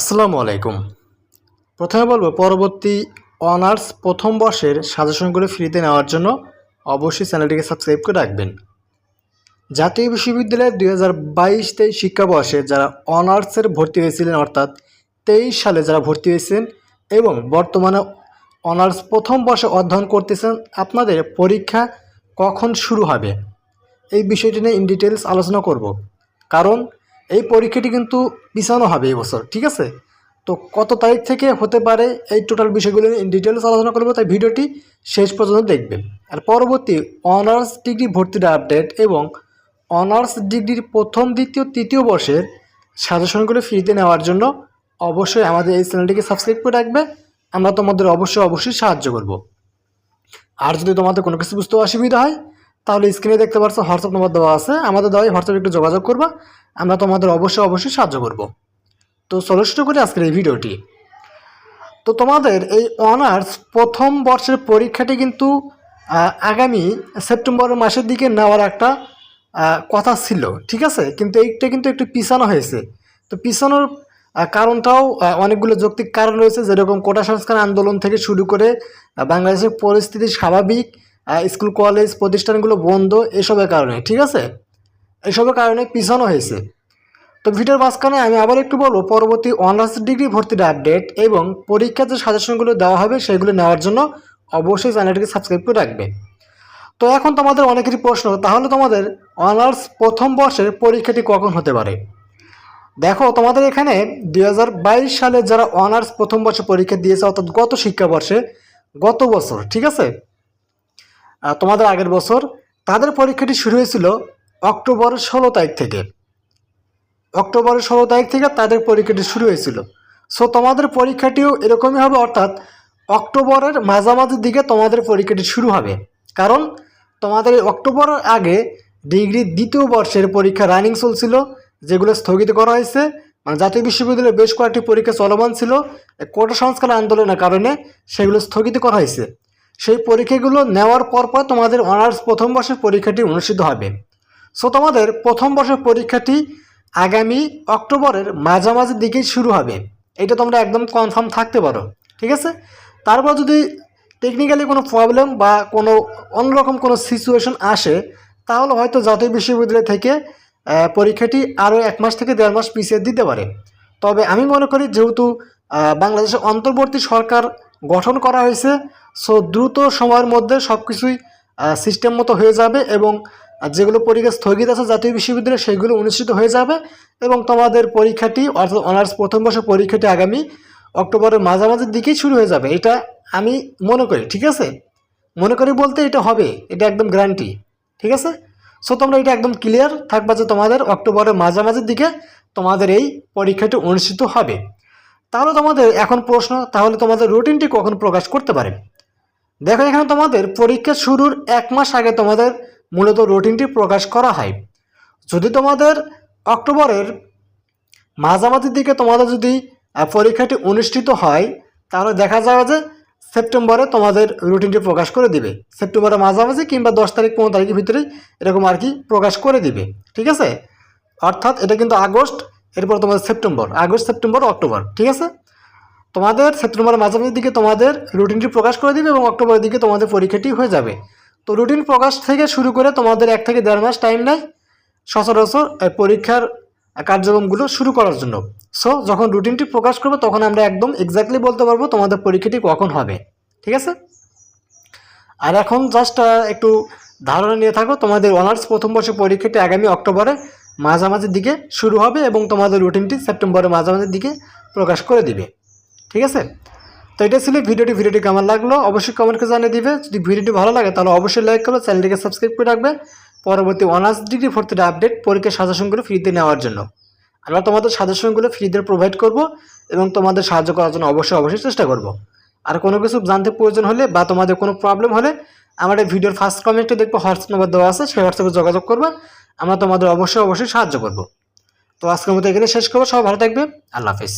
আসসালামু আলাইকুম। প্রথমে বলব, পরবর্তী অনার্স প্রথম বর্ষের সাজেশনগুলো ফ্রিতে নেওয়ার জন্য অবশ্যই চ্যানেলটিকে সাবস্ক্রাইব করে রাখবেন। জাতীয় বিশ্ববিদ্যালয়ের দুই হাজার বাইশ তেইশ শিক্ষাবর্ষে যারা অনার্সের ভর্তি হয়েছিলেন, অর্থাৎ তেইশ সালে যারা ভর্তি হয়েছেন এবং বর্তমানে অনার্স প্রথম বর্ষে অধ্যয়ন করতেছেন, আপনাদের পরীক্ষা কখন শুরু হবে? এই বিষয়টি নিয়ে ইন ডিটেলস আলোচনা করব। কারণ এই পরীক্ষাটি কিন্তু পিছানো হবে এই বছর, ঠিক আছে? তো কত তারিখ থেকে হতে পারে এই টোটাল বিষয়গুলো ডিটেলস আলোচনা করব, তাই ভিডিওটি শেষ পর্যন্ত দেখবেন। আর পরবর্তী অনার্স ডিগ্রি ভর্তির আপডেট এবং অনার্স ডিগ্রির প্রথম, দ্বিতীয়, তৃতীয় বর্ষের সাজেশনগুলো ফ্রিতে নেওয়ার জন্য অবশ্যই আমাদের এই চ্যানেলটিকে সাবস্ক্রাইব করে রাখবে। আমরা তোমাদের অবশ্যই অবশ্যই সাহায্য করব। আর যদি তোমাদের কোনো কিছু বুঝতে অসুবিধা হয় তাহলে স্ক্রিনে দেখতে পাচ্ছ হোয়াটসঅ্যাপ নম্বর দেওয়া আছে। আমাদের দেওয়া হোয়াটসঅ্যাপে একটু যোগাযোগ করবা। আমরা তোমাদের অবশ্যই অবশ্যই সাহায্য করব। তো চলো শুরু করি আজকের এই ভিডিওটি। তো তোমাদের এই অনার্স প্রথম বর্ষের পরীক্ষাটি কিন্তু আগামী সেপ্টেম্বর মাসের দিকে নেওয়ার একটা কথা ছিল, ঠিক আছে? কিন্তু এইটা কিন্তু একটু পিছানো হয়েছে। তো পিছানোর কারণটাও অনেকগুলো যৌক্তিক কারণ রয়েছে। যেরকম কোটা সংস্কার আন্দোলন থেকে শুরু করে বাংলাদেশের পরিস্থিতি স্বাভাবিক স্কুল, কলেজ, প্রতিষ্ঠানগুলো বন্ধ, এসবের কারণে, ঠিক আছে? এসবের কারণে পিছানো হয়েছে। তো ভিডিওর মাঝখানে আমি আবার একটু বলব, পরবর্তী অনার্স ডিগ্রি ভর্তির আপডেট এবং পরীক্ষার যে সাজেশনগুলো দেওয়া হবে, সেগুলো নেওয়ার জন্য অবশ্যই চ্যানেলটিকে সাবস্ক্রাইব করে রাখবে। তো এখন তোমাদের অনেকেরই প্রশ্ন, তাহলে তোমাদের অনার্স প্রথম বর্ষের পরীক্ষাটি কখন হতে পারে? দেখো, তোমাদের এখানে দু হাজার বাইশ সালে যারা অনার্স প্রথম বর্ষে পরীক্ষা দিয়েছে, অর্থাৎ গত শিক্ষাবর্ষে, গত বছর, ঠিক আছে? তোমাদের আগের বছর তাদের পরীক্ষাটি শুরু হয়েছিল অক্টোবরের ষোলো তারিখ থেকে। অক্টোবরের ষোলো তারিখ থেকে তাদের পরীক্ষাটি শুরু হয়েছিল। সো তোমাদের পরীক্ষাটিও এরকমই হবে, অর্থাৎ অক্টোবরের মাঝামাঝির দিকে তোমাদের পরীক্ষাটি শুরু হবে। কারণ তোমাদের অক্টোবরের আগে ডিগ্রি দ্বিতীয় বর্ষের পরীক্ষা রানিং চলছিল, যেগুলো স্থগিত করা হয়েছে। মানে জাতীয় বিশ্ববিদ্যালয়ে বেশ কয়েকটি পরীক্ষা চলমান ছিল। কোটা সংস্কার আন্দোলনের কারণে সেগুলো স্থগিত করা হয়েছে। সেই পরীক্ষাগুলো নেওয়ার পর পর তোমাদের অনার্স প্রথম বর্ষের পরীক্ষাটি অনুষ্ঠিত হবে। সো তোমাদের প্রথম বর্ষের পরীক্ষাটি আগামী অক্টোবরের মাঝামাঝি দিকেই শুরু হবে। এটা তোমরা একদম কনফার্ম থাকতে পারো, ঠিক আছে? তারপর যদি টেকনিক্যালি কোনো প্রবলেম বা কোনো অন্যরকম কোনো সিচুয়েশন আসে, তাহলে হয়তো জাতীয় বিশ্ববিদ্যালয় থেকে পরীক্ষাটি আরও এক মাস থেকে দেড় মাস পিছিয়ে দিতে পারে। তবে আমি মনে করি যেহেতু বাংলাদেশের অন্তর্বর্তী সরকার গঠন করা হয়েছে। সো দ্রুত সময়ের মধ্যে সব কিছুই সিস্টেম মতো হয়ে যাবে এবং যেগুলো পরীক্ষা স্থগিত আছে জাতীয় বিশ্ববিদ্যালয়ে সেগুলো অনুষ্ঠিত হয়ে যাবে এবং তোমাদের পরীক্ষাটি, অর্থাৎ অনার্স প্রথম বর্ষের পরীক্ষাটি আগামী অক্টোবরের মাঝামাঝির দিকেই শুরু হয়ে যাবে। এটা আমি মনে করি, ঠিক আছে? মনে করি বলতে এটা হবে, এটা একদম গ্যারান্টি ঠিক আছে? সো তোমরা এটা একদম ক্লিয়ার থাকবা যে তোমাদের অক্টোবরের মাঝামাঝির দিকে তোমাদের এই পরীক্ষাটি অনুষ্ঠিত হবে। তাহলে তোমাদের এখন প্রশ্ন, তাহলে তোমাদের রুটিনটি কখন প্রকাশ করতে পারে? দেখো, এখানে তোমাদের পরীক্ষা শুরুর এক মাস আগে তোমাদের মূলত রুটিনটি প্রকাশ করা হয়। যদি তোমাদের অক্টোবরের মাঝামাঝির দিকে তোমাদের যদি পরীক্ষাটি অনুষ্ঠিত হয়, তাহলে দেখা যাবে যে সেপ্টেম্বরে তোমাদের রুটিনটি প্রকাশ করে দিবে। সেপ্টেম্বরের মাঝামাঝি কিংবা দশ তারিখ, পনেরো তারিখের ভিতরেই এরকম আর কি প্রকাশ করে দিবে। ঠিক আছে? অর্থাৎ এটা কিন্তু আগস্ট এরপর তোমাদের সেপ্টেম্বর, আগস্ট, সেপ্টেম্বর, অক্টোবর, ঠিক আছে? তোমাদের সেপ্টেম্বরের মাঝামাঝির দিকে তোমাদের রুটিনটি প্রকাশ করে দিবে এবং অক্টোবরের দিকে তোমাদের পরীক্ষাটি হয়ে যাবে। তো রুটিন প্রকাশ থেকে শুরু করে তোমাদের এক থেকে দেড় মাস টাইম নেয় সচরাচর পরীক্ষার কার্যক্রমগুলো শুরু করার জন্য। সো যখন রুটিনটি প্রকাশ করবে, তখন আমরা একদম এক্স্যাক্টলি বলতে পারব তোমাদের পরীক্ষাটি কখন হবে, ঠিক আছে? আর এখন জাস্ট একটু ধারণা নিয়ে থাকো, তোমাদের অনার্স প্রথম বর্ষের পরীক্ষাটি আগামী অক্টোবরে মাঝামাঝির দিকে শুরু হবে এবং তোমাদের রুটিনটি সেপ্টেম্বরের মাঝামাঝির দিকে প্রকাশ করে দিবে। ঠিক আছে? তো এটা ছিল ভিডিওটি। ভিডিওটি কেমন লাগল অবশ্যই কমেন্টকে জানিয়ে দিবে। যদি ভিডিওটি ভালো লাগে তাহলে অবশ্যই লাইক করবে চ্যানেলটিকে সাবস্ক্রাইব করে রাখবে পরবর্তী অনার্স ডিগ্রি ভর্তির আপডেট পরীক্ষার সাজেশনগুলো ফ্রিতে নেওয়ার জন্য। আমরা তোমাদের সাজেশনগুলো ফ্রিতে প্রোভাইড করব এবং তোমাদের সাহায্য করার জন্য অবশ্যই অবশ্যই চেষ্টা করব। আর কোনো কিছু জানতে প্রয়োজন হলে বা তোমাদের কোনো প্রবলেম হলে আমার আমাদের ভিডিওর ফার্স্ট কমেন্টে দেখব হোয়াটসঅ্যাপ নাম্বার দেওয়া আছে, সেই হোয়াটসঅ্যাপে যোগাযোগ করবে। আমরা তোমাদের অবশ্যই অবশ্যই সাহায্য করব। তো আজকের মতো এখানে শেষ করব। সবাই ভালো থাকবে। আল্লাহ হাফিজ।